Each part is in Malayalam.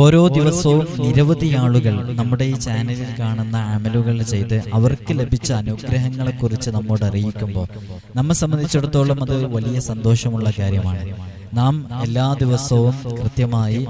ഓരോ ദിവസവും നിരവധി ആളുകൾ നമ്മുടെ ഈ ചാനലിൽ കാണുന്ന അമലുകൾ ചെയ്ത് അവർക്ക് ലഭിച്ച അനുഗ്രഹങ്ങളെക്കുറിച്ച് നമ്മോട് അറിയിക്കുമ്പോൾ നമ്മെ സംബന്ധിച്ചിടത്തോളം അത് വലിയ സന്തോഷമുള്ള കാര്യമാണ്. നാം എല്ലാ ദിവസവും കൃത്യമായി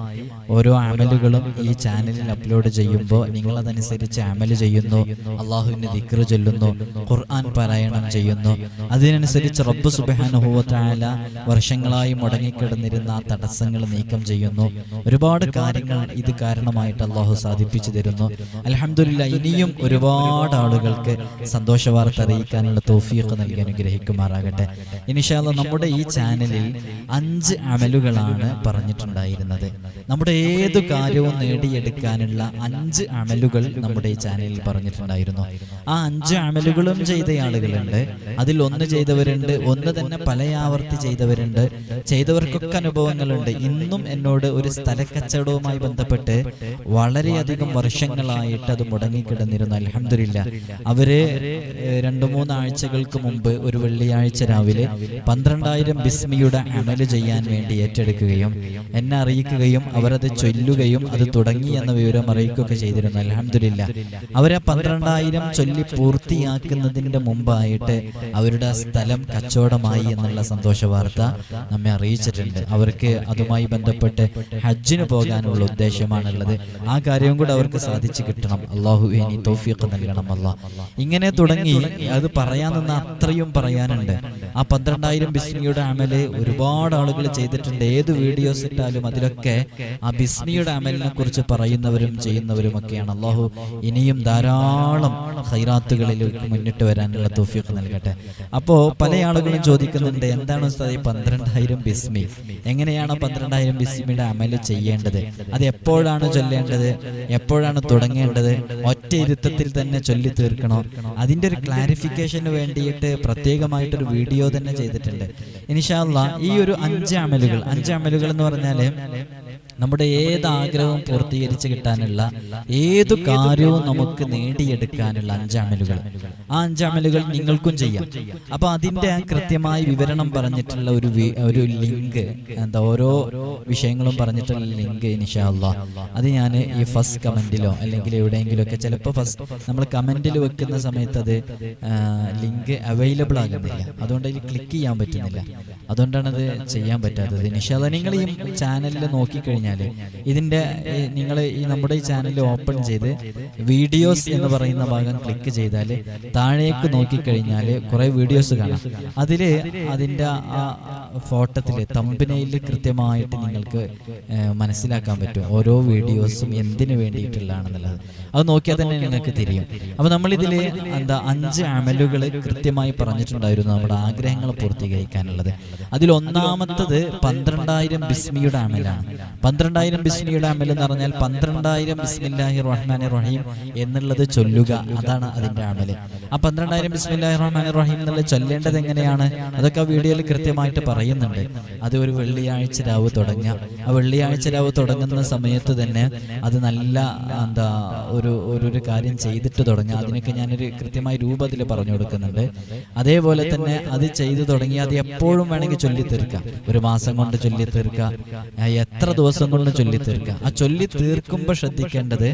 ഓരോ അമലുകളും ഈ ചാനലിൽ അപ്ലോഡ് ചെയ്യുമ്പോൾ നിങ്ങൾ അതനുസരിച്ച് അമൽ ചെയ്യുന്നു അള്ളാഹുവിന്റെ ദിക്ർ ചൊല്ലുന്നു ഖുർആൻ പാരായണം ചെയ്യുന്നു. അതിനനുസരിച്ച് റബ്ബ് സുബാനുഭവത്തായ വർഷങ്ങളായി മുടങ്ങിക്കിടന്നിരുന്ന ആ തടസ്സങ്ങൾ നീക്കം ചെയ്യുന്നു. ഒരുപാട് കാര്യങ്ങൾ ഇത് കാരണമായിട്ട് അള്ളാഹു സാധിപ്പിച്ചു തരുന്നു. അലഹമില്ല ഇനിയും ഒരുപാട് ആളുകൾക്ക് സന്തോഷ വാർത്ത അറിയിക്കാനുള്ള തോഫിയൊക്കെ നൽകി അനുഗ്രഹിക്കുമാറാകട്ടെ. ഇനിഷാല്ല നമ്മുടെ ഈ ചാനലിൽ അഞ്ച് അമലുകളാണ് പറഞ്ഞിട്ടുണ്ടായിരുന്നത്. നമ്മുടെ ഏതു കാര്യവും നേടിയെടുക്കാനുള്ള അഞ്ച് അമലുകൾ നമ്മുടെ ഈ ചാനലിൽ പറഞ്ഞിട്ടുണ്ടായിരുന്നു. ആ അഞ്ച് അമലുകളും ചെയ്ത ആളുകളുണ്ട്. അതിൽ ഒന്ന് ചെയ്തവരുണ്ട് ഒന്ന് തന്നെ പല ആവർത്തി ചെയ്തവരുണ്ട്. ചെയ്തവർക്കൊക്കെ അനുഭവങ്ങളുണ്ട്. ഇന്നും എന്നോട് ഒരു സ്ഥലക്കച്ചവടവുമായി ബന്ധപ്പെട്ട് വളരെയധികം വർഷങ്ങളായിട്ട് അത് മുടങ്ങിക്കിടന്നിരുന്നു. അലഹമില്ല അവർ രണ്ടു മൂന്നാഴ്ചകൾക്ക് മുമ്പ് ഒരു വെള്ളിയാഴ്ച രാവിലെ പന്ത്രണ്ടായിരം ബിസ്മിയുടെ അമൽ ചെയ്യാൻ വേണ്ടി ഏറ്റെടുക്കുകയും എന്നെ അറിയിക്കുകയും അവരത് ചൊല്ലുകയും അത് തുടങ്ങി എന്ന വിവരം അറിയിക്കുകയൊക്കെ ചെയ്തിരുന്നു. അലഹമില്ല അവരെ പന്ത്രണ്ടായിരം ചൊല്ലി പൂർത്തിയാക്കുന്നതിന്റെ മുമ്പായിട്ട് അവരുടെ സ്ഥലം കച്ചവടമായി എന്നുള്ള സന്തോഷ വാർത്ത നമ്മെ അറിയിച്ചിട്ടുണ്ട്. അവർക്ക് അതുമായി ബന്ധപ്പെട്ട് ഹജ്ജിന് പോകാനുള്ള ഉദ്ദേശമാണുള്ളത്. ആ കാര്യവും കൂടെ അവർക്ക് സാധിച്ചു കിട്ടണം. അള്ളാഹു ഇനി തോഫിയൊക്കെ നൽകണം. അല്ല. ഇങ്ങനെ തുടങ്ങി അത് പറയാൻ നിന്ന് അത്രയും പറയാനുണ്ട്. ആ പന്ത്രണ്ടായിരം ബിസ്മിയുടെ അമൽ ഒരുപാട് ആളുകൾ ചെയ്തിട്ടുണ്ട്. ഏത് വീഡിയോസ് ഇട്ടാലും അതിലൊക്കെ ആ ബിസ്മിയുടെ അമലിനെ കുറിച്ച് പറയുന്നവരും ചെയ്യുന്നവരും ഒക്കെയാണ് അള്ളാഹു ഇനിയും ധാരാളം ഹൈറാത്തുകളിലേക്ക് മുന്നിട്ട് വരാനുള്ള തോഫിയൊക്കെ നൽകട്ടെ. അപ്പോ പല ആളുകളും ചോദിക്കുന്നുണ്ട് എന്താണ് ഈ പന്ത്രണ്ടായിരം ബിസ്മി? എങ്ങനെയാണ് പന്ത്രണ്ടായിരം ബിസ്മിയുടെ അമൽ ചെയ്യേണ്ടത്? അത് എപ്പോഴാണ് ചൊല്ലേണ്ടത്? എപ്പോഴാണ് തുടങ്ങേണ്ടത്? ഒറ്റ ഇരുത്തത്തിൽ തന്നെ ചൊല്ലി തീർക്കണോ? അതിന്റെ ഒരു ക്ലാരിഫിക്കേഷന് വേണ്ടിയിട്ട് പ്രത്യേകമായിട്ടൊരു വീഡിയോ തന്നെ ചെയ്തിട്ടുണ്ട്. ഇനിഷാല്ല ഈ ഒരു അഞ്ച് അമലുകൾ അഞ്ച് അമലുകൾ എന്ന് പറഞ്ഞാൽ നമ്മുടെ ഏത് ആഗ്രഹവും പൂർത്തീകരിച്ച് കിട്ടാനുള്ള ഏതു കാര്യവും നമുക്ക് നേടിയെടുക്കാനുള്ള അഞ്ചാമലുകൾ ആ അഞ്ചാമലുകൾ നിങ്ങൾക്കും ചെയ്യാം. അപ്പൊ അതിന്റെ കൃത്യമായ വിവരണം പറഞ്ഞിട്ടുള്ള ഒരു ഒരു ലിങ്ക് എന്താ ഓരോ വിഷയങ്ങളും പറഞ്ഞിട്ടുള്ള ലിങ്ക് ഇനിഷാല്ല അത് ഞാൻ ഈ ഫസ്റ്റ് കമന്റിലോ അല്ലെങ്കിൽ എവിടെയെങ്കിലും ഒക്കെ ചിലപ്പോൾ ഫസ്റ്റ് നമ്മൾ കമന്റിൽ വെക്കുന്ന സമയത്ത് അത് ലിങ്ക് അവൈലബിൾ ആകുന്നില്ല. അതുകൊണ്ട് ക്ലിക്ക് ചെയ്യാൻ പറ്റുന്നില്ല. അതുകൊണ്ടാണ് അത് ചെയ്യാൻ പറ്റാത്തത്. നിഷാദ നിങ്ങൾ ഈ ചാനലിൽ നോക്കിക്കഴിഞ്ഞാൽ ഇതിന്റെ നിങ്ങൾ ഈ നമ്മുടെ ഈ ചാനൽ ഓപ്പൺ ചെയ്ത് വീഡിയോസ് എന്ന് പറയുന്ന ഭാഗം ക്ലിക്ക് ചെയ്താൽ താഴേക്ക് നോക്കിക്കഴിഞ്ഞാൽ കുറേ വീഡിയോസ് കാണാം. അതിൽ അതിന്റെ ആ ഫോട്ടത്തിൽ തമ്പനയിൽ കൃത്യമായിട്ട് നിങ്ങൾക്ക് മനസ്സിലാക്കാൻ പറ്റും. ഓരോ വീഡിയോസും എന്തിനു വേണ്ടിയിട്ടുള്ളതാണെന്നുള്ളത്. അത് നോക്കിയാൽ തന്നെ നിങ്ങൾക്ക് തിരിയും. അപ്പൊ നമ്മളിതിൽ എന്താ അഞ്ച് അമലുകൾ കൃത്യമായി പറഞ്ഞിട്ടുണ്ടായിരുന്നു നമ്മുടെ ആഗ്രഹങ്ങൾ പൂർത്തീകരിക്കാനുള്ളത്. അതിൽ ഒന്നാമത്തത് പന്ത്രണ്ടായിരം ബിസ്മിയുടെ അമലാണ്. പന്ത്രണ്ടായിരം ബിസ്മിയുടെ അമൽ എന്ന് പറഞ്ഞാൽ പന്ത്രണ്ടായിരം ബിസ്മില്ലാഹി റഹ്മാൻ റഹീം എന്നുള്ളത് ചൊല്ലുക. അതാണ് അതിന്റെ അമൽ ആ പന്ത്രണ്ടായിരം ബിസ്മില്ലാഹി റഹ്മാൻ റഹീം എന്നുള്ളത് ചൊല്ലേണ്ടത് എങ്ങനെയാണ്? അതൊക്കെ ആ വീഡിയോയിൽ കൃത്യമായിട്ട് പറയുന്നുണ്ട്. അത് ഒരു വെള്ളിയാഴ്ച രാവ് തുടങ്ങുക. ആ വെള്ളിയാഴ്ച രാവ് തുടങ്ങുന്ന സമയത്ത് തന്നെ അത് നല്ല എന്താ ഒരു ഒരു കാര്യം ചെയ്തിട്ട് തുടങ്ങുക. അതിനൊക്കെ ഞാനൊരു കൃത്യമായ രൂപത്തിൽ പറഞ്ഞു കൊടുക്കുന്നുണ്ട്. അതേപോലെ തന്നെ അത് ചെയ്തു തുടങ്ങി അത് എപ്പോഴും വേണമെങ്കിൽ ചൊല്ലി തീർക്കാം ഒരു മാസം കൊണ്ട് ചൊല്ലി തീർക്കാം എത്ര ദിവസം കൊണ്ട് ചൊല്ലി തീർക്കാം ആ ചൊല്ലി തീർക്കുമ്പോൾ ശ്രദ്ധിക്കേണ്ടത്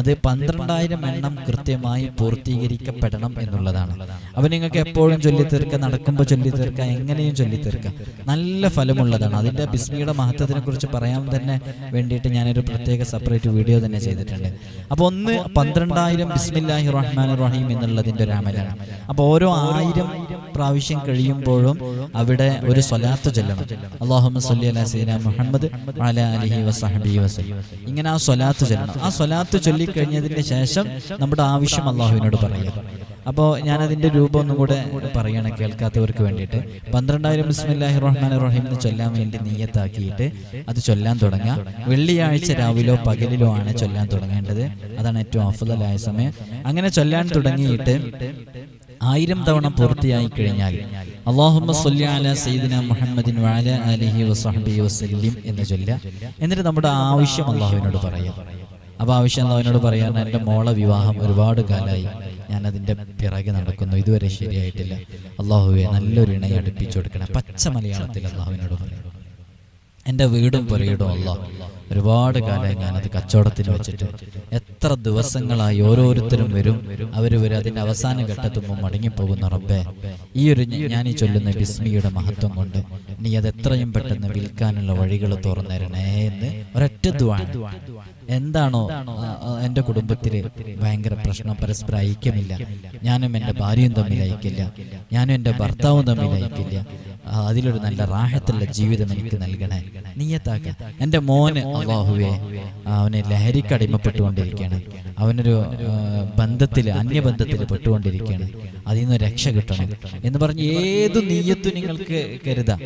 അത് പന്ത്രണ്ടായിരം എണ്ണം കൃത്യമായി പൂർത്തീകരിക്കപ്പെടണം എന്നുള്ളതാണ്. അപ്പൊ നിങ്ങൾക്ക് എപ്പോഴും ചൊല്ലി തീർക്കാം നടക്കുമ്പോൾ ചൊല്ലി തീർക്കാം എങ്ങനെയും ചൊല്ലി തീർക്കാം നല്ല ഫലമുള്ളതാണ്. അതിന്റെ ബിസ്മിയുടെ മഹത്വത്തിനെ കുറിച്ച് പറയാൻ തന്നെ വേണ്ടിയിട്ട് ഞാനൊരു പ്രത്യേക സെപ്പറേറ്റ് വീഡിയോ തന്നെ ചെയ്തിട്ടുണ്ട്. അപ്പൊ ഒന്ന് പന്ത്രണ്ടായിരം ബിസ്മില്ലാഹി റഹ്മാൻ റഹീം എന്നുള്ളതിന്റെ ഒരു അമലാണ്. അപ്പൊ ഓരോ ആയിരം പ്രാവശ്യം കഴിയുമ്പോഴും അവിടെ ഒരു സ്വലാത്ത് ചൊല്ലണം. അള്ളാഹുമ്മ സല്ലി മുഹമ്മദ് ഇങ്ങനെ ആ സ്വലാത്ത് ചൊല്ലണം. ആ സ്വലാത്ത് ചൊല്ലിക്കഴിഞ്ഞതിന് ശേഷം നമ്മുടെ ആവശ്യം അള്ളാഹുവിനോട് പറയാം. അപ്പോൾ ഞാനതിന്റെ രൂപം ഒന്നും കൂടെ പറയണം കേൾക്കാത്തവർക്ക് വേണ്ടിയിട്ട്. പന്ത്രണ്ടായിരം ബിസ്മില്ലാഹി റഹ്മാൻ റഹീം എന്ന് ചൊല്ലാൻ വേണ്ടി നീയത്താക്കിയിട്ട് അത് ചൊല്ലാൻ തുടങ്ങുക വെള്ളിയാഴ്ച രാവിലോ പകലിലോ ആണ് ചൊല്ലാൻ തുടങ്ങേണ്ടത്. അതാണ് ഏറ്റവും അഫുതലായ സമയം. അങ്ങനെ ചൊല്ലാൻ തുടങ്ങിയിട്ട് ആയിരം തവണ പൂർത്തിയായി കഴിഞ്ഞാൽ അള്ളാഹുമ്മ സല്ലി അലാ സയ്യിദിന മുഹമ്മദിൻ വാല ആലിഹി വസ്ഹബി വസ്ലിം എന്ന് ചൊല്ല എന്നിട്ട് നമ്മുടെ ആവശ്യം അള്ളാഹുവിനോട് പറയാം. അപ്പോൾ ആവശ്യം അള്ളാഹുവിനോട് പറയാൻ എന്റെ മോളെ വിവാഹം ഒരുപാട് കാലമായി ഞാൻ അതിന്റെ പിറകെ നടക്കുന്നു. ഇതുവരെ ശരിയായിട്ടില്ല. അള്ളാഹുവെ നല്ലൊരു ഇണയെ അടുപ്പിച്ചു കൊടുക്കണം. പച്ച മലയാളത്തിൽ അള്ളാഹുവിനോട് പറയാം. എന്റെ വീടും പുരയിടും അല്ല ഒരുപാട് കാലം ഞാനത് കച്ചവടത്തിന് വെച്ചിട്ട്. എത്ര ദിവസങ്ങളായി ഓരോരുത്തരും വരും. അവർ വരും. അതിന്റെ അവസാന ഘട്ടത്തുമ്പോൾ മടങ്ങിപ്പോകുന്ന റബ്ബേ ഈ ഒരു ഞാൻ ഈ ചൊല്ലുന്ന ബിസ്മിയുടെ മഹത്വം കൊണ്ട് നീ അത് എത്രയും പെട്ടെന്ന് വിൽക്കാനുള്ള വഴികൾ തുറന്നേരണേ എന്ന് ഒരൊറ്റ ദ്വാണ് എന്താണോ എന്റെ കുടുംബത്തിൽ എന്റെ കുടുംബത്തിൽ ഭയങ്കര പ്രശ്നം പരസ്പരം ഐക്യമില്ല. ഞാനും എന്റെ ഭാര്യയും തമ്മിൽ ഐക്യമില്ല. ഞാനും എന്റെ ഭർത്താവും തമ്മിൽ ഐക്യമില്ല. അതിലൊരു നല്ല റാഹത്തുള്ള ജീവിതം എനിക്ക് നൽകണേ. നീയത്താക്ക. എന്റെ മോന് അവാഹുവെ അവന് ലഹരിക്ക് അടിമപ്പെട്ടുകൊണ്ടിരിക്കുകയാണ്. അവനൊരു ബന്ധത്തിൽ അന്യബന്ധത്തിൽ പെട്ടുകൊണ്ടിരിക്കുകയാണ്. അതിൽ നിന്ന് രക്ഷ കിട്ടണം എന്ന് പറഞ്ഞ് ഏത് നീയത്തും നിങ്ങൾക്ക് കരുതാം.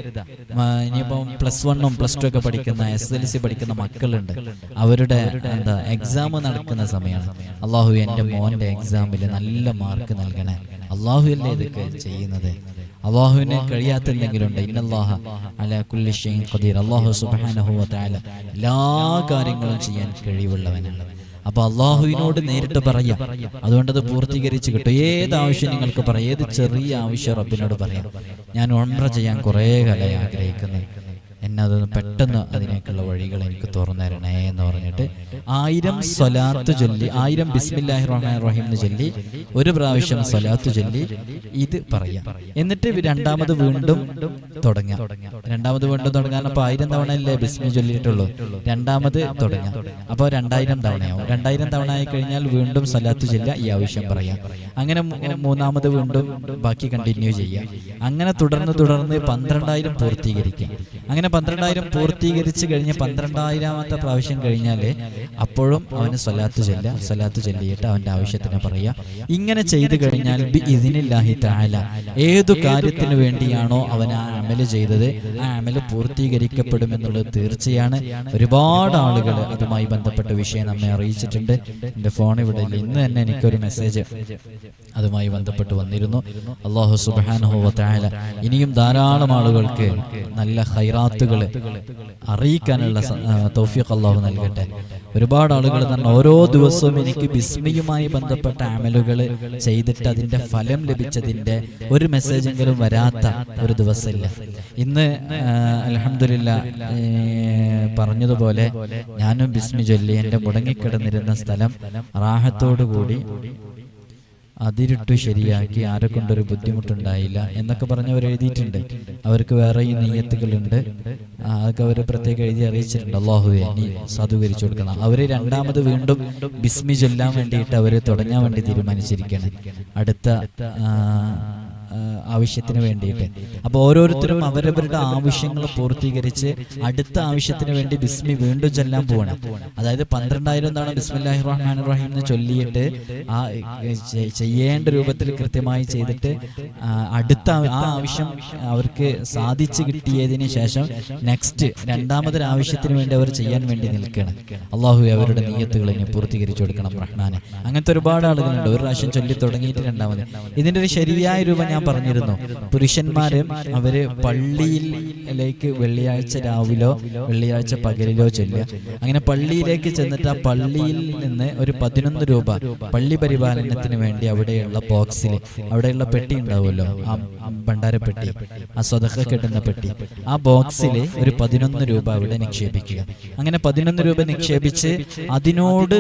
ഇനിയിപ്പം പ്ലസ് വണ്ണും പ്ലസ് ടു ഒക്കെ പഠിക്കുന്ന എസ് എൽ സി പഠിക്കുന്ന മക്കളുണ്ട്. അവരുടെ എന്താ എക്സാം നടക്കുന്ന സമയമാണ് അള്ളാഹു എന്റെ മോന്റെ എക്സാമിൽ നല്ല മാർക്ക് നൽകണേ. അള്ളാഹു അല്ലേ ഇതൊക്കെ ചെയ്യുന്നത്. അള്ളാഹുവിന് കഴിയാത്ത എന്തെങ്കിലും ഉണ്ട് ഇന്നല്ലാഹ അല ഖദീർ. അള്ളാഹു തആല എല്ലാ കാര്യങ്ങളും ചെയ്യാൻ കഴിവുള്ളവനാണ്. അപ്പൊ അള്ളാഹുവിനോട് നേരിട്ട് പറയാം. അതുകൊണ്ട് അത് പൂർത്തീകരിച്ച് കിട്ടും. ഏത് ആവശ്യം നിങ്ങൾക്ക് പറയാം. ഏത് ചെറിയ ആവശ്യം റബ്ബിനോട് പറയാം. ഞാൻ ഉംറ ചെയ്യാൻ കുറേ കാലമായി ആഗ്രഹിക്കുന്നു എന്നെ അതൊന്ന് പെട്ടെന്ന് അതിനേക്കുള്ള വഴികൾ എനിക്ക് തുറന്നു തരണേ എന്ന് പറഞ്ഞിട്ട് ആയിരം സ്വലാത്ത് ചൊല്ലി ആയിരം ബിസ്മില്ലാഹി റഹ്മാൻ റഹീം എന്ന് ചൊല്ലി ഒരു പ്രാവശ്യം സ്വലാത്ത് ചൊല്ലി ഇത് പറയാം. എന്നിട്ട് രണ്ടാമത് വീണ്ടും തുടങ്ങാം. രണ്ടാമത് വീണ്ടും തുടങ്ങാൻ അപ്പൊ ആയിരം തവണ അല്ലേ ബിസ്മി ചൊല്ലിയിട്ടുള്ളൂ? രണ്ടാമത് തുടങ്ങാം. അപ്പോൾ രണ്ടായിരം തവണയാവും. രണ്ടായിരം തവണ ആയി കഴിഞ്ഞാൽ വീണ്ടും സ്വലാത്ത് ചൊല്ല ഈ ആവശ്യം പറയാം. അങ്ങനെ മൂന്നാമത് വീണ്ടും ബാക്കി കണ്ടിന്യൂ ചെയ്യാം. അങ്ങനെ തുടർന്ന് തുടർന്ന് പന്ത്രണ്ടായിരം പൂർത്തീകരിക്കാം അങ്ങനെ പന്ത്രണ്ടായിരം പൂർത്തീകരിച്ച് കഴിഞ്ഞ് പന്ത്രണ്ടായിരാമത്തെ പ്രാവശ്യം കഴിഞ്ഞാൽ അപ്പോഴും അവന് സ്വലാത്ത് ചൊല്ല സ്വലാത്ത് ചൊല്ലിയിട്ട് അവന്റെ ആവശ്യത്തിന് പറയുക. ഇങ്ങനെ ചെയ്തു കഴിഞ്ഞാൽ ബി ഇതിനില്ലാഹി താല ഏതു കാര്യത്തിന് വേണ്ടിയാണോ അവൻ ആ അമൽ ചെയ്തത് ആ അമൽ പൂർത്തീകരിക്കപ്പെടുമെന്നുള്ളത് തീർച്ചയാണ്. ഒരുപാട് ആളുകൾ അതുമായി ബന്ധപ്പെട്ട വിഷയം നമ്മെ അറിയിച്ചിട്ടുണ്ട്. എന്റെ ഫോൺ ഇവിടെ ഇന്ന് തന്നെ എനിക്കൊരു മെസ്സേജ് അതുമായി ബന്ധപ്പെട്ട് വന്നിരുന്നു. അള്ളാഹു സുബാനുഹോവ താല ഇനിയും ധാരാളം ആളുകൾക്ക് നല്ല ഹൈറാത്തുകൾ അറിയിക്കാനുള്ള തൗഫീഖ് അള്ളാഹു നൽകട്ടെ. ഒരുപാട് ആളുകൾ തന്നെ ഓരോ ദിവസവും എനിക്ക് ബിസ്മിയുമായി ബന്ധപ്പെട്ട അമലുകൾ ചെയ്തിട്ട് അതിന്റെ ഫലം ലഭിച്ചതിന്റെ ഒരു മെസ്സേജെങ്കിലും വരാത്ത ഒരു ദിവസമില്ല. ഇന്ന് അലഹമില്ല പറഞ്ഞതുപോലെ ഞാനും ബിസ്മി ചൊല്ലി എന്റെ മുടങ്ങിക്കിടന്നിരുന്ന സ്ഥലം റാഹത്തോടുകൂടി അതിരിട്ടു ശരിയാക്കി ആരെ കൊണ്ടൊരു ബുദ്ധിമുട്ടുണ്ടായില്ല എന്നൊക്കെ പറഞ്ഞവർ എഴുതിയിട്ടുണ്ട്. അവർക്ക് വേറെ ഈ നെയ്യത്തുകളുണ്ട്. അതൊക്കെ അവർ പ്രത്യേകം എഴുതി അറിയിച്ചിട്ടുണ്ട്. അള്ളാഹുവെ നീ സാധൂകരിച്ചു കൊടുക്കണം. അവർ രണ്ടാമത് വീണ്ടും ബിസ്മി ചൊല്ലാൻ വേണ്ടിയിട്ട് അവർ തുടങ്ങാൻ വേണ്ടി തീരുമാനിച്ചിരിക്കുകയാണ്. അടുത്ത ആവശ്യത്തിന് വേണ്ടിയിട്ട്. അപ്പോൾ ഓരോരുത്തരും അവരവരുടെ ആവശ്യങ്ങൾ പൂർത്തീകരിച്ച് അടുത്ത ആവശ്യത്തിന് വേണ്ടി ബിസ്മി വീണ്ടും ചൊല്ലാൻ പോകണം അതായത് പന്ത്രണ്ടായിരം തവണ ബിസ്മില്ലാഹി റഹ്മാൻ റഹീം എന്ന് ചൊല്ലിയിട്ട് ആ ചെയ്യേണ്ട രൂപത്തിൽ കൃത്യമായി ചെയ്തിട്ട് അടുത്ത ആ- ആവശ്യം അവർക്ക് സാധിച്ചു കിട്ടിയതിന് ശേഷം നെക്സ്റ്റ് രണ്ടാമതൊരു ആവശ്യത്തിന് വേണ്ടി അവർ ചെയ്യാൻ വേണ്ടി നിൽക്കണം. അള്ളാഹു അവരുടെ നീയത്തുകൾ ഇനി പൂർത്തീകരിച്ചു കൊടുക്കണം റഹ്മാനെ. അങ്ങനത്തെ ഒരുപാട് ആളുകളുണ്ട്. ഒരു പ്രാവശ്യം ചൊല്ലി തുടങ്ങിയിട്ട് രണ്ടാമത്. ഇതിന്റെ ഒരു ശരിയായ രൂപം ഞാൻ പറഞ്ഞിരുന്നു. പുരുഷന്മാര് അവർ പള്ളിയിലേക്ക് വെള്ളിയാഴ്ച രാവിലോ വെള്ളിയാഴ്ച പകലിലോ ചൊല്ലുക. അങ്ങനെ പള്ളിയിലേക്ക് ചെന്നിട്ട് ആ പള്ളിയിൽ നിന്ന് ഒരു പതിനൊന്ന് രൂപ പള്ളി പരിപാലനത്തിന് വേണ്ടി അവിടെയുള്ള ബോക്സിൽ അവിടെയുള്ള പെട്ടി ഉണ്ടാവുമല്ലോ ആ ഭണ്ഡാരപ്പെട്ടി ആ സ്വതക്ക കെട്ടുന്ന പെട്ടി. ആ ബോക്സിൽ ഒരു പതിനൊന്ന് രൂപ അവിടെ നിക്ഷേപിക്കുക. അങ്ങനെ പതിനൊന്ന് രൂപ നിക്ഷേപിച്ച് അതിനോട്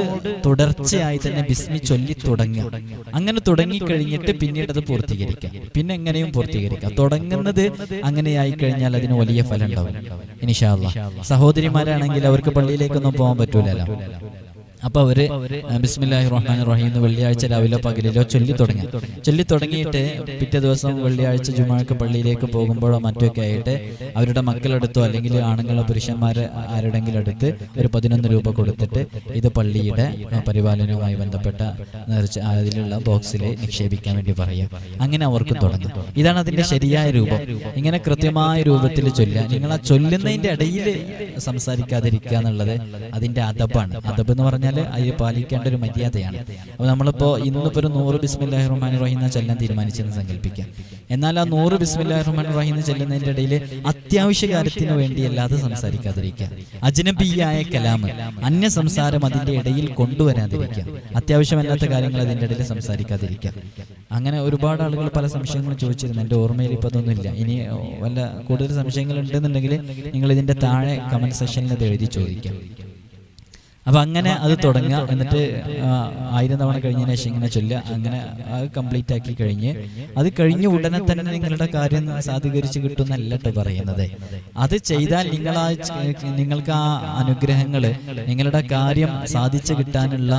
തുടർച്ചയായി തന്നെ ബിസ്മി ചൊല്ലി തുടങ്ങുക. അങ്ങനെ തുടങ്ങി കഴിഞ്ഞിട്ട് പിന്നീട് അത് പൂർത്തീകരിക്കാം പിന്നെ എങ്ങനെയും പൂർത്തീകരിക്കാം തുടങ്ങുന്നത് അങ്ങനെയായി കഴിഞ്ഞാൽ അതിന് വലിയ ഫലം ഉണ്ടാവും. ഇനിഷാല്ല സഹോദരിമാരാണെങ്കിൽ അവർക്ക് പള്ളിയിലേക്കൊന്നും പോകാൻ പറ്റൂലല്ലോ. അപ്പൊ അവർ ബിസ്മില്ലാഹി റഹ്മാൻ റഹീം എന്ന് വെള്ളിയാഴ്ച രാവിലെ പകലിലോ ചൊല്ലി തുടങ്ങി. ചൊല്ലി തുടങ്ങിയിട്ട് പിറ്റേ ദിവസം വെള്ളിയാഴ്ച ജുമാക്ക് പള്ളിയിലേക്ക് പോകുമ്പോഴോ മറ്റൊക്കെ ആയിട്ട് അവരുടെ മക്കളെടുത്തോ അല്ലെങ്കിൽ ആണുങ്ങളോ പുരുഷന്മാരെ ആരുടെങ്കിലും അടുത്ത് ഒരു പതിനൊന്ന് രൂപ കൊടുത്തിട്ട് ഇത് പള്ളിയുടെ പരിപാലനവുമായി ബന്ധപ്പെട്ട അതിലുള്ള ബോക്സിൽ നിക്ഷേപിക്കാൻ വേണ്ടി പറയാം അങ്ങനെ അവർക്ക് തുടങ്ങും. ഇതാണ് അതിന്റെ ശരിയായ രൂപം. ഇങ്ങനെ കൃത്യമായ രൂപത്തിൽ ചൊല്ലുക. നിങ്ങൾ ആ ചൊല്ലുന്നതിന്റെ ഇടയിൽ സംസാരിക്കാതിരിക്കുക എന്നുള്ളത് അതിന്റെ അതബാണ് അതബ് എന്ന് പറഞ്ഞാൽ പറഞ്ഞാൽ അത് പാലിക്കേണ്ട ഒരു മര്യാദയാണ്. അപ്പോൾ നമ്മളിപ്പോൾ ഇന്നിപ്പോൾ ഒരു നൂറ് ബിസ്മില്ലാഹി റഹ്മാൻ റഹീം എന്ന് ചെല്ലാൻ തീരുമാനിച്ചെന്ന് സങ്കല്പിക്കാം. എന്നാൽ ആ നൂറ് ബിസ്മില്ലാഹി റഹ്മാൻ റഹീം എന്ന് ചെല്ലുന്നതിന്റെ ഇടയിൽ അത്യാവശ്യ കാര്യത്തിന് വേണ്ടിയല്ലാതെ സംസാരിക്കാതിരിക്കുക. അജ്നബിയായ കലാമ് അന്യ സംസാരം അതിന്റെ ഇടയിൽ കൊണ്ടുവരാതിരിക്കുക. അത്യാവശ്യമല്ലാത്ത കാര്യങ്ങൾ അതിന്റെ ഇടയിൽ സംസാരിക്കാതിരിക്കുക. അങ്ങനെ ഒരുപാട് ആളുകൾ പല സംശയങ്ങളും ചോദിച്ചിരുന്നു. എന്റെ ഓർമ്മയിൽ ഇപ്പോൾ അതൊന്നുമില്ല ഇനി വല്ല കൂടുതൽ സംശയങ്ങൾ ഉണ്ടെന്നുണ്ടെങ്കിൽ നിങ്ങൾ ഇതിന്റെ താഴെ കമന്റ് സെക്ഷനിൽ എഴുതി ചോദിക്കാം. അപ്പൊ അങ്ങനെ അത് തുടങ്ങുക. എന്നിട്ട് ആയിരം തവണ കഴിഞ്ഞതിന് ശേഷം ഇങ്ങനെ ചൊല്ലുക. അങ്ങനെ അത് കംപ്ലീറ്റ് ആക്കി കഴിഞ്ഞ് അത് കഴിഞ്ഞ ഉടനെ തന്നെ നിങ്ങളുടെ കാര്യം സാധീകരിച്ച് കിട്ടുന്നല്ല കേട്ടോ പറയുന്നത്. അത് ചെയ്താൽ നിങ്ങൾ ആ നിങ്ങൾക്ക് ആ അനുഗ്രഹങ്ങൾ നിങ്ങളുടെ കാര്യം സാധിച്ചു കിട്ടാനുള്ള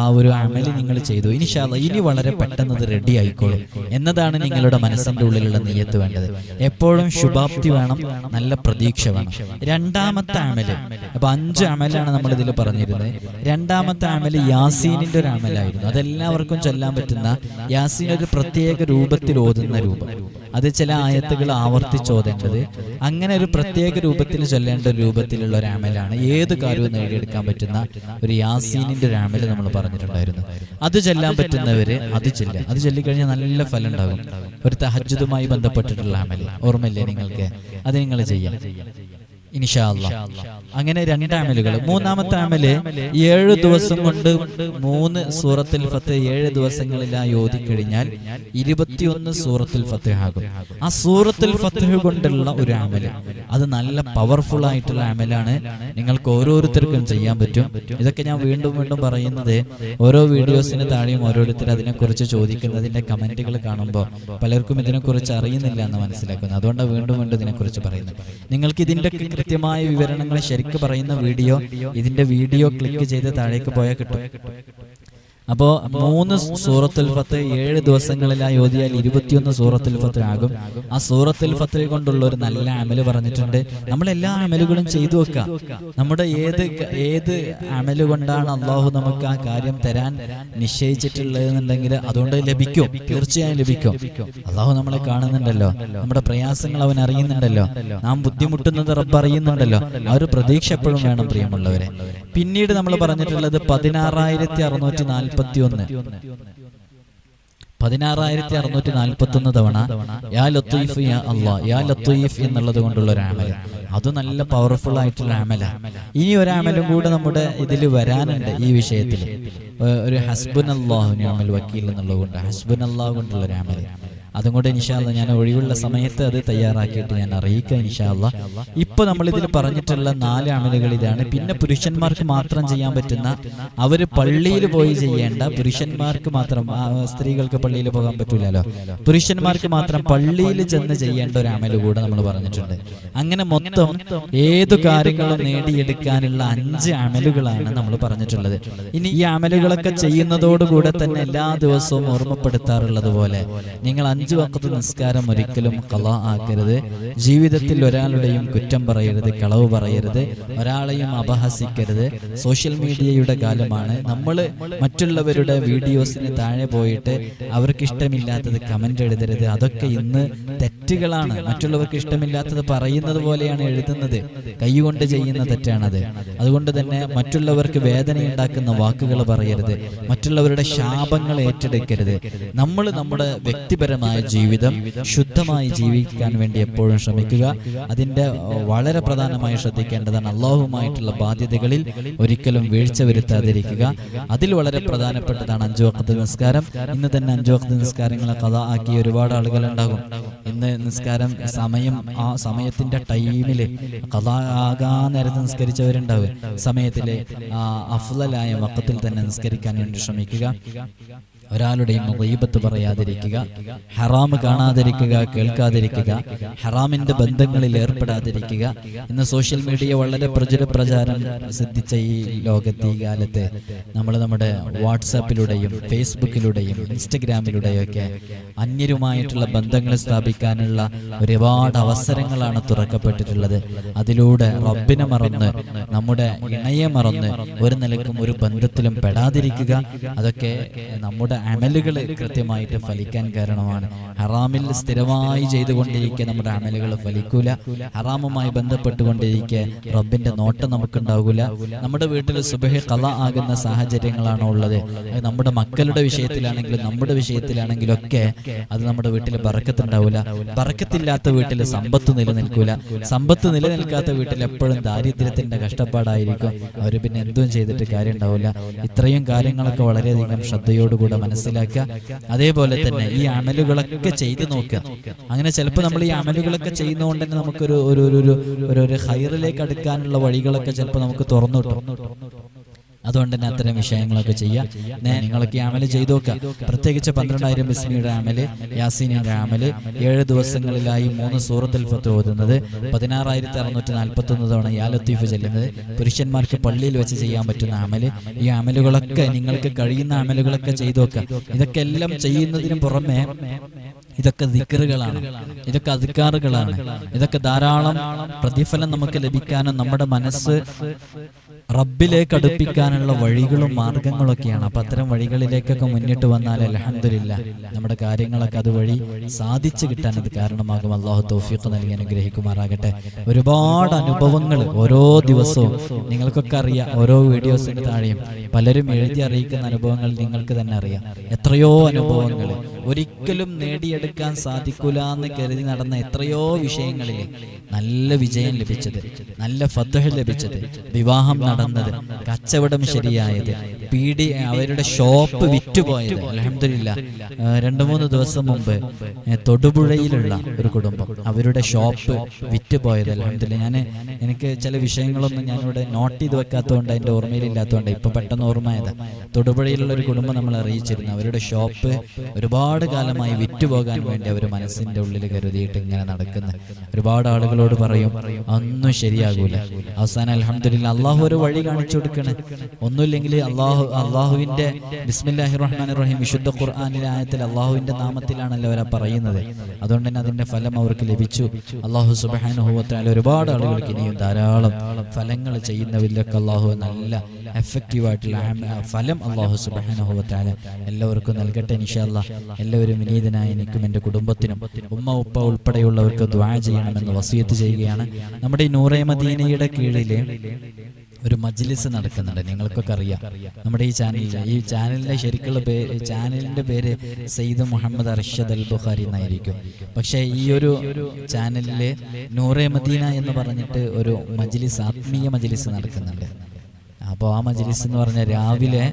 ആ ഒരു അമൽ നിങ്ങൾ ചെയ്തു. ഇനി ഇനി വളരെ പെട്ടെന്ന് അത് റെഡി ആയിക്കോളും. എന്നതാണ് നിങ്ങളുടെ മനസ്സിന്റെ ഉള്ളിലുള്ള നെയ്യത്ത് വേണ്ടത്. എപ്പോഴും ശുഭാപ്തി വേണം നല്ല പ്രതീക്ഷ വേണം. രണ്ടാമത്തെ അമൽ. അപ്പൊ അഞ്ച് അമലാണ് നമ്മൾ ഇതിൽ പറഞ്ഞിരുന്നത്. രണ്ടാമത്തെ അമൽ യാസീനിന്റെ ഒരു അമലായിരുന്നു അതെല്ലാവർക്കും ചൊല്ലാൻ പറ്റുന്ന യാസീൻ ഒരു പ്രത്യേക രൂപത്തിൽ ഓതുന്ന രൂപം. അത് ചില ആയത്തുകൾ ആവർത്തിച്ചോതേണ്ടത് അങ്ങനെ ഒരു പ്രത്യേക രൂപത്തിൽ ചൊല്ലേണ്ട രൂപത്തിലുള്ള ഒരു അമലാണ് ഏത് കാര്യവും നേടിയെടുക്കാൻ പറ്റുന്ന ഒരു യാസീനിന്റെ ഒരു അമൽ നമ്മൾ പറഞ്ഞിട്ടുണ്ടായിരുന്നു. അത് ചൊല്ലാൻ പറ്റുന്നവര് അത് ചെല്ലുക. അത് ചൊല്ലിക്കഴിഞ്ഞാൽ നല്ല ഫലം ഉണ്ടാകും. ഒരു തഹജ്ജുദുമായി ബന്ധപ്പെട്ടിട്ടുള്ള അമൽ ഓർമ്മയില്ലേ നിങ്ങൾക്ക്? അത് നിങ്ങൾ ചെയ്യാം. ഇൻഷാ അല്ലാ. അങ്ങനെ രണ്ട് അമലുകൾ മൂന്നാമത്തെ അമൽ ഏഴ് ദിവസം കൊണ്ട് മൂന്ന് സൂറത്തിൽ ഫത്ത് ഏഴ് ദിവസങ്ങളിലായി ഓതിക്കഴിഞ്ഞാൽ ഇരുപത്തിയൊന്ന് സൂറത്തിൽ ആകും. ആ സൂറത്തിൽ ഫത്ത് കൊണ്ടുള്ള ഒരു അമൽ അത് നല്ല പവർഫുൾ ആയിട്ടുള്ള അമലാണ് നിങ്ങൾക്ക് ഓരോരുത്തർക്കും ചെയ്യാൻ പറ്റും. ഇതൊക്കെ ഞാൻ വീണ്ടും വീണ്ടും പറയുന്നത് ഓരോ വീഡിയോസിന് താഴെയും ഓരോരുത്തർ അതിനെക്കുറിച്ച് ചോദിക്കുന്നതിന്റെ കമന്റുകൾ കാണുമ്പോൾ പലർക്കും ഇതിനെക്കുറിച്ച് അറിയുന്നില്ല എന്ന് മനസ്സിലാക്കുന്നു. അതുകൊണ്ടാണ് വീണ്ടും വീണ്ടും ഇതിനെക്കുറിച്ച് പറയുന്നത്. നിങ്ങൾക്ക് ഇതിന്റെ കൃത്യമായ വിവരണങ്ങൾ ശരിക്ക് പറയുന്ന വീഡിയോ ഇതിന്റെ വീഡിയോ ക്ലിക്ക് ചെയ്ത് താഴേക്ക് പോയാൽ കിട്ടും. അപ്പോ മൂന്ന് സൂറത്തുൽ ഫത്ത് ഏഴ് ദിവസങ്ങളിലായി ഓതിയാൽ ഇരുപത്തിയൊന്ന് സൂറത്തുൽ ഫത്ത് ആകും. ആ സൂറത്തുൽ ഫത്തിൽ കൊണ്ടുള്ള ഒരു നല്ല അമൽ പറഞ്ഞിട്ടുണ്ട്. നമ്മൾ എല്ലാ അമലുകളും ചെയ്തു വെക്കുക നമ്മുടെ ഏത് ഏത് അമൽ കൊണ്ടാണ് അള്ളാഹു നമുക്ക് ആ കാര്യം തരാൻ നിശ്ചയിച്ചിട്ടുള്ളത് എന്നുണ്ടെങ്കിൽ അതുകൊണ്ട് ലഭിക്കും. തീർച്ചയായും ലഭിക്കും. അള്ളാഹു നമ്മളെ കാണുന്നുണ്ടല്ലോ. നമ്മുടെ പ്രയാസങ്ങൾ അവൻ അറിയുന്നുണ്ടല്ലോ. നാം ബുദ്ധിമുട്ടുന്നത് റബ്ബ് അറിയുന്നുണ്ടല്ലോ. ആ ഒരു പ്രതീക്ഷ എപ്പോഴും വേണം പ്രിയമുള്ളവരെ. പിന്നീട് നമ്മൾ പറഞ്ഞിട്ടുള്ളത് പതിനാറായിരത്തി അറുന്നൂറ്റി നാൽപ്പത്തി ഒന്ന് പതിനാറായിരത്തി അറുന്നൂറ്റി നാൽപ്പത്തി ഒന്ന് തവണ യാ ലത്തീഫ് യാ അള്ളാ യാ ലത്തീഫ് എന്നുള്ളത് കൊണ്ടുള്ള ഒരു ആമല അത് നല്ല പവർഫുൾ ആയിട്ടുള്ള ആമല ഇനി ഒരു ആമലും കൂടെ നമ്മുടെ ഇതിൽ വരാനുണ്ട് ഈ വിഷയത്തിൽ ഒരു ഹസ്ബുൻ അള്ളാഹു അമൽ വക്കീൽ എന്നുള്ളത് കൊണ്ട് ഹസ്ബുൻ അള്ളാഹു കൊണ്ടുള്ള ഒരു അമൽ. അതും കൂടെ ഇൻഷാല്ല ഞാൻ ഒഴിവുള്ള സമയത്ത് അത് തയ്യാറാക്കിയിട്ട് ഞാൻ അറിയിക്കാം ഇൻഷാല്ല ഇപ്പൊ നമ്മൾ ഇതിൽ പറഞ്ഞിട്ടുള്ള നാല് അമലുകൾ ഇതാണ്. പിന്നെ പുരുഷന്മാർക്ക് മാത്രം ചെയ്യാൻ പറ്റുന്ന അവർ പള്ളിയിൽ പോയി ചെയ്യേണ്ട പുരുഷന്മാർക്ക് മാത്രം സ്ത്രീകൾക്ക് പള്ളിയിൽ പോകാൻ പറ്റൂലല്ലോ. പുരുഷന്മാർക്ക് മാത്രം പള്ളിയിൽ ചെന്ന് ചെയ്യേണ്ട ഒരു അമൽ കൂടെ നമ്മൾ പറഞ്ഞിട്ടുണ്ട്. അങ്ങനെ മൊത്തം ഏതു കാര്യങ്ങളും നേടിയെടുക്കാനുള്ള അഞ്ച് അമലുകളാണ് നമ്മൾ പറഞ്ഞിട്ടുള്ളത്. ഇനി ഈ അമലുകളൊക്കെ ചെയ്യുന്നതോടുകൂടെ തന്നെ എല്ലാ ദിവസവും ഓർമ്മപ്പെടുത്താറുള്ളത് പോലെ നിങ്ങൾ അഞ്ചു വക്കത്ത് നിസ്കാരം ഒരിക്കലും കള ആക്കരുത്. ജീവിതത്തിൽ ഒരാളുടെയും കുറ്റം പറയരുത് കളവ് പറയരുത് ഒരാളെയും അപഹസിക്കരുത്. സോഷ്യൽ മീഡിയയുടെ കാലമാണ്. നമ്മൾ മറ്റുള്ളവരുടെ വീഡിയോസിന് താഴെ പോയിട്ട് അവർക്ക് ഇഷ്ടമില്ലാത്തത് കമന്റ് എഴുതരുത്. അതൊക്കെ ഇന്ന് തെറ്റുകളാണ്. മറ്റുള്ളവർക്ക് ഇഷ്ടമില്ലാത്തത് പറയുന്നത് പോലെയാണ് എഴുതുന്നത്. കൈകൊണ്ട് ചെയ്യുന്ന തെറ്റാണത്. അതുകൊണ്ട് തന്നെ മറ്റുള്ളവർക്ക് വേദനയുണ്ടാക്കുന്ന വാക്കുകൾ പറയരുത്. മറ്റുള്ളവരുടെ ശാപങ്ങൾ ഏറ്റെടുക്കരുത്. നമ്മൾ നമ്മുടെ വ്യക്തിപരമായ ജീവിതം ശുദ്ധമായി ജീവിക്കാൻ വേണ്ടി എപ്പോഴും ശ്രമിക്കുക. അതിന്റെ വളരെ പ്രധാനമായി ശ്രദ്ധിക്കേണ്ടതാണ് അള്ളാഹുമായിട്ടുള്ള ബാധ്യതകളിൽ ഒരിക്കലും വീഴ്ച വരുത്താതിരിക്കുക. അതിൽ വളരെ പ്രധാനപ്പെട്ടതാണ് അഞ്ചു വക്കത്ത് നിസ്കാരം. ഇന്ന് തന്നെ അഞ്ചു വക്കത്ത് നിസ്കാരങ്ങളെ കഥ ആക്കി ഒരുപാട് ആളുകൾ ഉണ്ടാകും ഇന്ന് നിസ്കാരം സമയം ആ സമയത്തിന്റെ ടൈമിൽ കഥ ആകാൻ നേരത്തെ നിസ്കരിച്ചവരുണ്ടാവും. സമയത്തിലെ അഫ്ലലായ വക്കത്തിൽ തന്നെ നിസ്കരിക്കാൻ വേണ്ടി ശ്രമിക്കുക. ഒരാളുടെയും ഗീബത്ത് പറയാതിരിക്കുക ഹറാം കാണാതിരിക്കുക കേൾക്കാതിരിക്കുക ഹറാമിന്റെ ബന്ധങ്ങളിൽ ഏർപ്പെടാതിരിക്കുക ഇന്ന് സോഷ്യൽ മീഡിയ വളരെ പ്രചുര പ്രചാരം സിദ്ധിച്ച ഈ ലോകത്ത് ഈ കാലത്ത് നമ്മൾ നമ്മുടെ വാട്സാപ്പിലൂടെയും ഫേസ്ബുക്കിലൂടെയും ഇൻസ്റ്റഗ്രാമിലൂടെയും ഒക്കെ അന്യരുമായിട്ടുള്ള ബന്ധങ്ങൾ സ്ഥാപിക്കാനുള്ള ഒരുപാട് അവസരങ്ങളാണ് തുറക്കപ്പെട്ടിട്ടുള്ളത്. അതിലൂടെ റബ്ബിനെ മറന്ന് നമ്മുടെ ഇണയെ മറന്ന് ഒരു നിലക്കും ഒരു ബന്ധത്തിലും പെടാതിരിക്കുക. അതൊക്കെ നമ്മുടെ അമലുകൾ കൃത്യമായിട്ട് ഫലിക്കാൻ കാരണമാണ്. ഹറാമിൽ സ്ഥിരമായി ചെയ്തുകൊണ്ടിരിക്കുക നമ്മുടെ അമലുകൾ ഫലിക്കൂല. ഹറാമുമായി ബന്ധപ്പെട്ടുകൊണ്ടിരിക്കുക റബ്ബിന്റെ നോട്ടം നമുക്കുണ്ടാകൂല. നമ്മുടെ വീട്ടിൽ സുബഹ കല ആകുന്ന സാഹചര്യങ്ങളാണ് ഉള്ളത്. നമ്മുടെ മക്കളുടെ വിഷയത്തിലാണെങ്കിലും നമ്മുടെ വിഷയത്തിലാണെങ്കിലും ഒക്കെ അത് നമ്മുടെ വീട്ടിൽ ബറക്കത്തുണ്ടാവില്ല ബറക്കത്തില്ലാത്ത വീട്ടിൽ സമ്പത്ത് നിലനിൽക്കൂല. സമ്പത്ത് നിലനിൽക്കാത്ത വീട്ടിൽ എപ്പോഴും ദാരിദ്ര്യത്തിന്റെ കഷ്ടപ്പാടായിരിക്കും. അവർ പിന്നെ എന്തും ചെയ്തിട്ട് കാര്യം ഉണ്ടാവില്ല ഇത്രയും കാര്യങ്ങളൊക്കെ വളരെയധികം ശ്രദ്ധയോടുകൂടെ മനസ്സിലാക്കുക അതേപോലെ തന്നെ ഈ അമലുകളൊക്കെ ചെയ്തു നോക്കുക അങ്ങനെ ചിലപ്പോൾ നമ്മൾ ഈ അമലുകളൊക്കെ ചെയ്യുന്നതുകൊണ്ട് തന്നെ നമുക്കൊരു ഒരു ഒരു ഒരു ഹൈറിലേക്ക് അടുക്കാനുള്ള വഴികളൊക്കെ ചിലപ്പോൾ നമുക്ക് തുറന്നു കിട്ടും അതുകൊണ്ട് തന്നെ അത്തരം വിഷയങ്ങളൊക്കെ ചെയ്യുക. നിങ്ങളൊക്കെ അമൽ ചെയ്തു നോക്കുക. പ്രത്യേകിച്ച് പന്ത്രണ്ടായിരം ബിസ്മിയുടെ അമൽ യാസീനിന്റെ അമൽ ഏഴ് ദിവസങ്ങളിലായി മൂന്ന് സൂറത്തിൽ ഫത്ത് ഓതുന്നത് പതിനാറായിരത്തി അറുന്നൂറ്റി നാൽപ്പത്തി ഒന്ന് തവണ യാ ലത്തീഫ് ചെല്ലുന്നത്. പുരുഷന്മാർക്ക് പള്ളിയിൽ വെച്ച് ചെയ്യാൻ പറ്റുന്ന അമൽ. ഈ അമലുകളൊക്കെ നിങ്ങൾക്ക് കഴിയുന്ന അമലുകളൊക്കെ ചെയ്തു നോക്കുക. ഇതൊക്കെ എല്ലാം ചെയ്യുന്നതിന് പുറമെ ഇതൊക്കെ ദിക്കറുകളാണ് ഇതൊക്കെ അധികാറുകളാണ്. ഇതൊക്കെ ധാരാളം പ്രതിഫലം നമുക്ക് ലഭിക്കാനും നമ്മുടെ മനസ്സ് റബ്ബിലേക്ക് അടുപ്പിക്കാനുള്ള വഴികളും മാർഗങ്ങളൊക്കെയാണ്. അപ്പൊ അത്തരം വഴികളിലേക്കൊക്കെ മുന്നിട്ട് വന്നാൽ അലഹമില്ല നമ്മുടെ കാര്യങ്ങളൊക്കെ അതുവഴി സാധിച്ചു കിട്ടാൻ അത് കാരണമാകും. അള്ളാഹു തൗഫീഖ് നൽകി അനുഗ്രഹിക്കുമാറാകട്ടെ. ഒരുപാട് അനുഭവങ്ങൾ ഓരോ ദിവസവും നിങ്ങൾക്കൊക്കെ അറിയാം. ഓരോ വീഡിയോസിന് താഴെയും പലരും എഴുതി അറിയിക്കുന്ന അനുഭവങ്ങൾ നിങ്ങൾക്ക് തന്നെ അറിയാം. എത്രയോ അനുഭവങ്ങൾ ഒരിക്കലും നേടിയെടുക്കാൻ സാധിക്കൂല എന്ന് കരുതി നടന്ന എത്രയോ വിഷയങ്ങളിൽ നല്ല വിജയം ലഭിച്ചത്. നല്ല ഫത്തഹ് ലഭിച്ചത്. വിവാഹം നടന്നത്. കച്ചവടം ശരിയായത്. പീഡി അവരുടെ ഷോപ്പ് വിറ്റുപോയത്. അലഹമില്ല രണ്ടു മൂന്ന് ദിവസം മുമ്പ് തൊടുപുഴയിലുള്ള ഒരു കുടുംബം അവരുടെ ഷോപ്പ് വിറ്റുപോയത്. അലഹമില്ല ഞാൻ എനിക്ക് ചില വിഷയങ്ങളൊന്നും ഞാനിവിടെ നോട്ട് ചെയ്ത് വെക്കാത്തതുകൊണ്ട് അതിന്റെ ഓർമ്മയിലില്ലാത്തതുകൊണ്ട് ഇപ്പൊ പെട്ടെന്ന് ഓർമ്മയത് തൊടുപുഴയിലുള്ള ഒരു കുടുംബം നമ്മൾ അറിയിച്ചിരുന്നു. അവരുടെ ഷോപ്പ് ഒരുപാട് കാലമായി വിറ്റുപോകാൻ വേണ്ടി അവർ മനസ്സിന്റെ ഉള്ളിൽ കരുതിയിട്ട് ഇങ്ങനെ നടക്കുന്ന. ഒരുപാട് ആളുകളോട് പറയും അന്നും ശരിയാകൂല. അവസാനം അലഹമില്ല അള്ളാഹു ഒരു വഴി കാണിച്ചു കൊടുക്കണേ. ഒന്നുമില്ലെങ്കിൽ അള്ളാഹു അള്ളാഹുവിന്റെ ബിസ്മില്ലാഹി റഹ്മാൻ റഹീം വിശുദ്ധ ഖുർആാനിലെ ആയത്തിൽ അള്ളാഹുവിന്റെ നാമത്തിലാണല്ലോ അവരാ പറയുന്നത്. അതുകൊണ്ട് തന്നെ അതിന്റെ ഫലം അവർക്ക് ലഭിച്ചു. അള്ളാഹു സുബാനുഭവത്താൽ ഒരുപാട് ആളുകൾക്ക് ഇനിയും ധാരാളം ഫലങ്ങൾ ചെയ്യുന്നവരിലൊക്കെ അള്ളാഹു നല്ല എഫക്റ്റീവ് ആയിട്ടുള്ള ഫലം അള്ളാഹു സുബാനുഭവത്താല എല്ലാവർക്കും നൽകട്ടെ നിഷാല്ല എല്ലാവരും വിനീതനായ എനിക്കും എന്റെ കുടുംബത്തിനും ഉമ്മ ഉപ്പ ഉൾപ്പെടെയുള്ളവർക്ക് ദ്വാ ചെയ്യണമെന്ന് വസിയത്ത് ചെയ്യുകയാണ്. നമ്മുടെ ഈ നൂറേ മദീനയുടെ കീഴിലെ ഒരു മജ്ലിസ് നടക്കുന്നുണ്ട്. നിങ്ങൾക്കൊക്കെ അറിയാം. നമ്മുടെ ഈ ചാനലിൽ ഈ ചാനലിന്റെ ശരിക്കുള്ള പേര് ചാനലിന്റെ പേര് സയ്യിദ് മുഹമ്മദ് അർഷദ് അൽ ബുഖാരി എന്നായിരിക്കും. പക്ഷേ ഈ ഒരു ചാനലിൽ നൂറെ മദീന എന്ന് പറഞ്ഞിട്ട് ഒരു മജ്ലിസ് ആത്മീയ മജ്ലിസ് നടക്കുന്നുണ്ട്. അപ്പോൾ ആ മജ്ലിസ് എന്ന് പറഞ്ഞാൽ രാവിലെ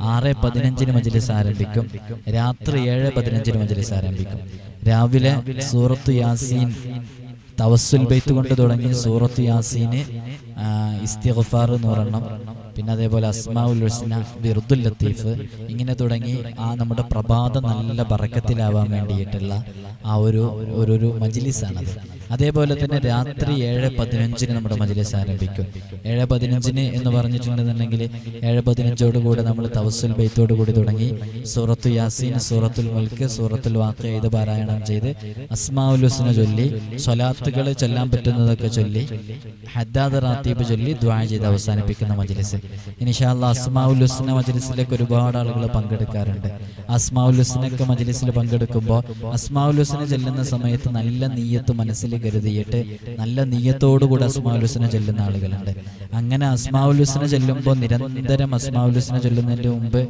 ആറ് പതിനഞ്ചിന് മജ്ലിസ് ആരംഭിക്കും. രാത്രി ഏഴ് പതിനഞ്ചിന് മജ്ലിസ് ആരംഭിക്കും. രാവിലെ സൂറത്ത് യാസീൻ തവസുൽ ബൈത്ത് കൊണ്ട് തുടങ്ങി സൂറത്ത് യാസീന് ഇസ്തിഗ്ഫാർ എന്ന് പറയണം. പിന്നെ അതേപോലെ അസ്മാഉൽ ഹുസ്ന ബിർദുൽ ലത്തീഫ് ഇങ്ങനെ തുടങ്ങി ആ നമ്മുടെ പ്രഭാതം നല്ല ബറക്കത്തിലാവാൻ വേണ്ടിയിട്ടുള്ള ആ ഒരു ഒരു മജ്ലിസാണത്. അതേപോലെ തന്നെ രാത്രി ഏഴ് പതിനഞ്ചിന് നമ്മുടെ മജിലിസ് ആരംഭിക്കും. ഏഴ് പതിനഞ്ചിന് എന്ന് പറഞ്ഞിട്ടുണ്ടെന്നുണ്ടെങ്കിൽ ഏഴ് പതിനഞ്ചോട് കൂടെ നമ്മൾ തവസുൽ ബൈത്തോട് കൂടി തുടങ്ങി സൂറത്തു യാസീൻ സൂറത്തുൽ മുൽക്ക് സൂറത്തുൽ വാക്ക് ഇത് പാരായണം ചെയ്ത് അസ്മാഉൽ ഹുസ്ന ചൊല്ലി സ്വലാത്തുകൾ ചൊല്ലാൻ പറ്റുന്നതൊക്കെ ചൊല്ലി ഹദ്ദാദ് റാത്തീബ് ചൊല്ലി ദ്വാ ചെയ്ത് അവസാനിപ്പിക്കുന്ന മജ്ലിസ്. ഇനിഷാല്ല അസ്മാഉൽ ഹുസ്ന മജ്ലിസിലേക്ക് ഒരുപാട് ആളുകൾ പങ്കെടുക്കാറുണ്ട്. അസ്മാഉൽ ഹുസ്നക്ക് മജ്ലിസിൽ പങ്കെടുക്കുമ്പോൾ അസ്മാഉൽ ഹുസ്ന ചെല്ലുന്ന സമയത്ത് നല്ല നീയത്ത് മനസ്സിൽ കരുതിയിട്ട് നല്ല നീയത്തോടുകൂടി അസ്മാഉൽ ഹുസ്ന ചെല്ലുന്ന ആളുകളുണ്ട്. അങ്ങനെ അസ്മാഉൽ ഹുസ്ന ചെല്ലുമ്പോൾ നിരന്തരം അസ്മാഉൽ ഹുസ്ന ചൊല്ലുന്നതിന് മുമ്പ്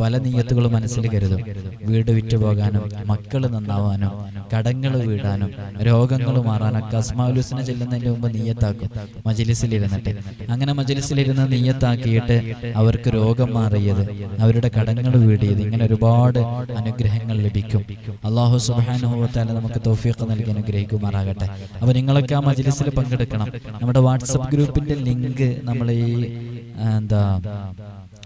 പല നീയത്തുകളും മനസ്സിൽ കരുതും. വീട് വിറ്റു പോകാനും മക്കൾ നന്നാവാനും കടങ്ങൾ വീടാനും രോഗങ്ങൾ മാറാനൊക്കെ അസ്മാഉൽ ഹുസ്ന ചെല്ലുന്നതിന് മുമ്പ് നീയത്താക്കും. മജിലിസിലിരുന്നിട്ട്. അങ്ങനെ മജിലിസിലിരുന്ന് നീയത്താക്കിയിട്ട് അവർക്ക് രോഗം മാറിയത് അവരുടെ കടങ്ങൾ വീടിയത് ഇങ്ങനെ ഒരുപാട് അനുഗ്രഹങ്ങൾ ലഭിക്കും. അള്ളാഹു സുബാനുഭവത്താല നമുക്ക് തോഫിയൊക്കെ നൽകി അനുഗ്രഹിക്കുമാറാകട്ടെ. അപ്പൊ നിങ്ങളൊക്കെ ആ മജിലിസിൽ പങ്കെടുക്കണം. നമ്മുടെ വാട്സപ്പ് ഗ്രൂപ്പിന്റെ ലിങ്ക് നമ്മൾ ഈ എന്താ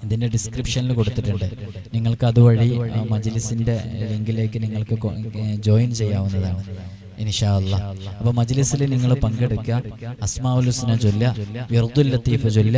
ഇതിന്റെ ഡിസ്ക്രിപ്ഷനിൽ കൊടുത്തിട്ടുണ്ട്. നിങ്ങൾക്ക് അതുവഴി മജ്ലിസിന്റെ ലിങ്കിലേക്ക് നിങ്ങൾക്ക് ജോയിൻ ചെയ്യാവുന്നതാണ്. ഇൻഷാ അല്ലാ അപ്പൊ മജ്ലിസിൽ നിങ്ങൾ പങ്കെടുക്കുക. അസ്മാവുൽ ഹുസ്ന ചൊല്ല വിർദുൽ ലത്തീഫ് ചൊല്ല